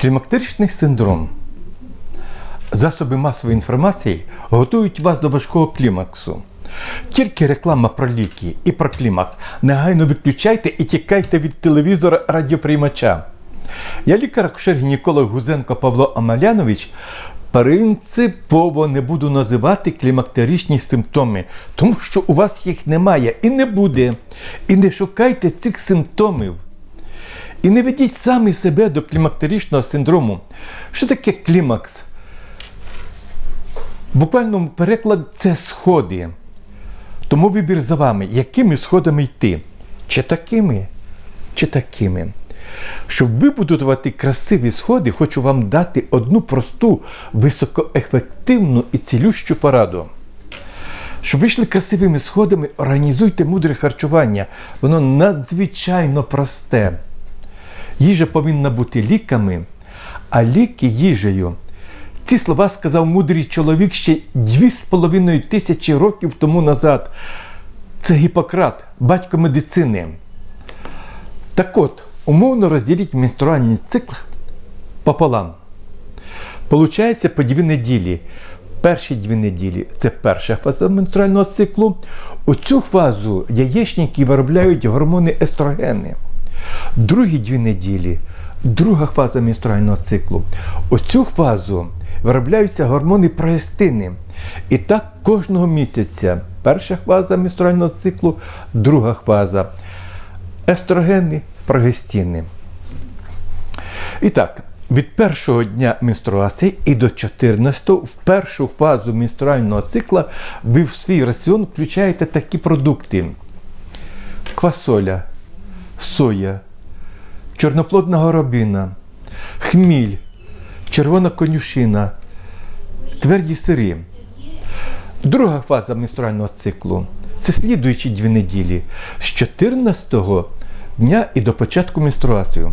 Клімактеричний синдром. Засоби масової інформації готують вас до важкого клімаксу. Тільки реклама про ліки і про клімакс. Негайно відключайте і тікайте від телевізора радіоприймача. Я лікар-акушер-гінеколог Гузенко Павло Амалянович. Принципово не буду називати клімактеричні симптоми, тому що у вас їх немає і не буде. І не шукайте цих симптомів. І не ведіть самі себе до клімактеричного синдрому. Що таке клімакс? В буквальному переклад це сходи. Тому вибір за вами, якими сходами йти? Чи такими, чи такими. Щоб вибудувати красиві сходи, хочу вам дати одну просту, високоефективну і цілющу пораду. Щоб вийшли красивими сходами, організуйте мудре харчування. Воно надзвичайно просте. Їжа повинна бути ліками, а ліки їжею. Ці слова сказав мудрий чоловік ще дві з половиною тисячі років тому назад. Це Гіппократ, батько медицини. Так от, умовно розділіть менструальний цикл пополам. Получається по дві неділі. Перші дві неділі це перша фаза менструального циклу. У цю фазу яєчники виробляють гормони естрогени. Другі дві неділі друга фаза менструального циклу. У цю фазу виробляються гормони прогестини. І так кожного місяця перша фаза менструального циклу, друга фаза естрогени, прогестини. І так, від першого дня менструації і до 14 в першу фазу менструального цикла ви в свій раціон включаєте такі продукти: квасоля, соя, чорноплодна горобина, хміль, червона конюшина, тверді сири. Друга фаза менструального циклу це слідуючі дві неділі з 14-го дня і до початку менструації.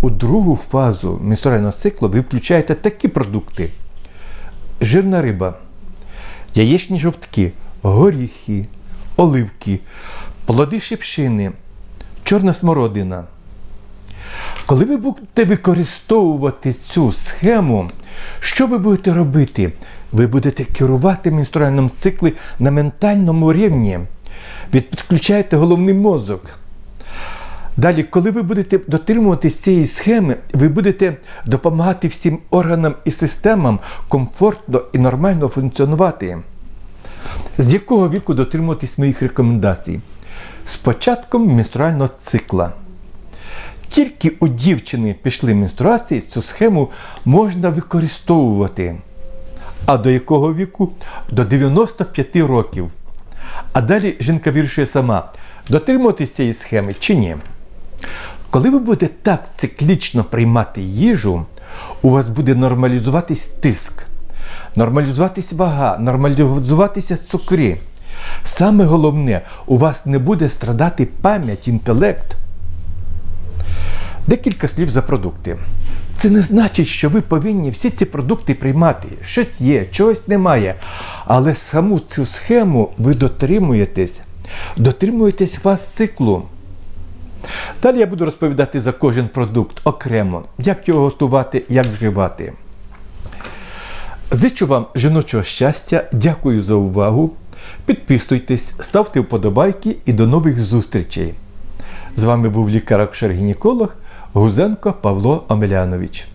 У другу фазу менструального циклу ви включаєте такі продукти: жирна риба, яєчні жовтки, горіхи, оливки, плоди шипшини, чорна смородина. Коли ви будете використовувати цю схему, що ви будете робити? Ви будете керувати менструальним циклом на ментальному рівні. Ви підключаєте головний мозок. Далі, коли ви будете дотримуватись цієї схеми, ви будете допомагати всім органам і системам комфортно і нормально функціонувати. З якого віку дотримуватись моїх рекомендацій? З початком менструального цикла. Тільки у дівчини пішли менструації, цю схему можна використовувати. А до якого віку? До 95 років. А далі жінка вирішує сама, дотримуватись цієї схеми чи ні. Коли ви будете так циклічно приймати їжу, у вас буде нормалізуватись тиск, нормалізуватись вага, нормалізуватися цукри. Саме головне, у вас не буде страдати пам'ять, інтелект. Декілька слів за продукти. Це не значить, що ви повинні всі ці продукти приймати. Щось є, чогось немає. Але саму цю схему ви дотримуєтесь, дотримуєтесь вас циклу. Далі я буду розповідати за кожен продукт окремо, як його готувати, як вживати. Зичу вам жіночого щастя, дякую за увагу. Підписуйтесь, ставте вподобайки і до нових зустрічей. З вами був лікар-акушер-гінеколог Гузенко Павло Омелянович.